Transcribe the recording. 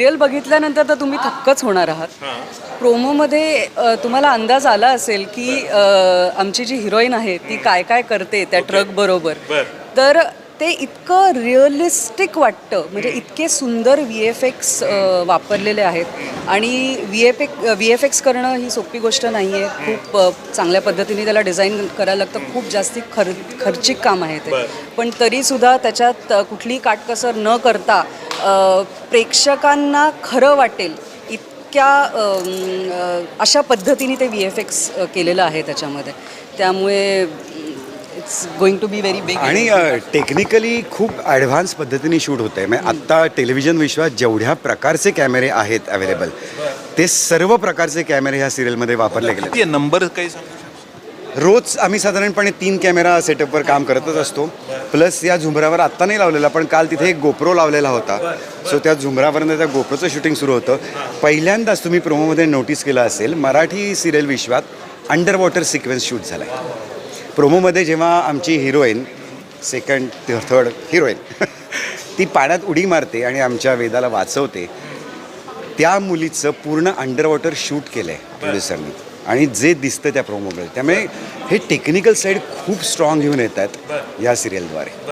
Serial बघितल्यानंतर तर तुम्ही थक्कच होणार आहात. प्रोमोमध्ये तुम्हाला अंदाज आला असेल की आमची जी हिरोईन आहे ती काय काय करते त्या ट्रक बरोबर? तर ते इतकं रिअलिस्टिक वाटतं म्हणजे इतके सुंदर व्ही एफ एक्स वापरलेले आहेत. आणि V F X V F X करणं ही सोपी गोष्ट नाही आहे खूप चांगल्या पद्धतीने त्याला डिझाईन करायला लागतं. खूप जास्ती खर खर्चिक काम आहे ते. पण तरीसुद्धा त्याच्यात कुठलीही काटकसर न करता प्रेक्षकांना खरं वाटेल इतक्या अशा पद्धतीने ते व्ही एफ एक्स केलेलं आहे त्याच्यामध्ये. त्यामुळे it's going to be very big आणि टेक्निकली खूप ॲडव्हान्स पद्धतीने शूट होतं आहे म्हणजे आत्ता टेलिव्हिजन विश्वात जेवढ्या प्रकारचे कॅमेरे आहेत अवेलेबल ते सर्व प्रकारचे कॅमेरे ह्या सिरियलमध्ये वापरले गेले नंबर काही सांगू रोज आम्ही साधारणपणे तीन कॅमेरा सेटअपवर काम करतच असतो. प्लस या झुंबरावर आत्ता नाही लावलेला पण काल तिथे एक गोप्रो लावलेला होता. सो त्या झुंबरावरनं त्या गोप्रोचं शूटिंग सुरू होतं. पहिल्यांदाच तुम्ही प्रोमोमध्ये नोटीस केलं असेल मराठी सिरियल विश्वात अंडर वॉटर सिक्वेन्स शूट झाला आहे प्रोमोमध्ये जेव्हा आमची हिरोईन सेकंड थर्ड हिरोईन ती पाण्यात उडी मारते आणि आमच्या वेदाला वाचवते. त्या मुलीचं पूर्ण अंडर वॉटर शूट केलं आहे प्रोड्युसरनी आणि जे दिसतं त्या प्रोमोमध्ये त्यामुळे हे टेक्निकल साईड खूप स्ट्रॉंग घेऊन येत आहेत या सिरियलद्वारे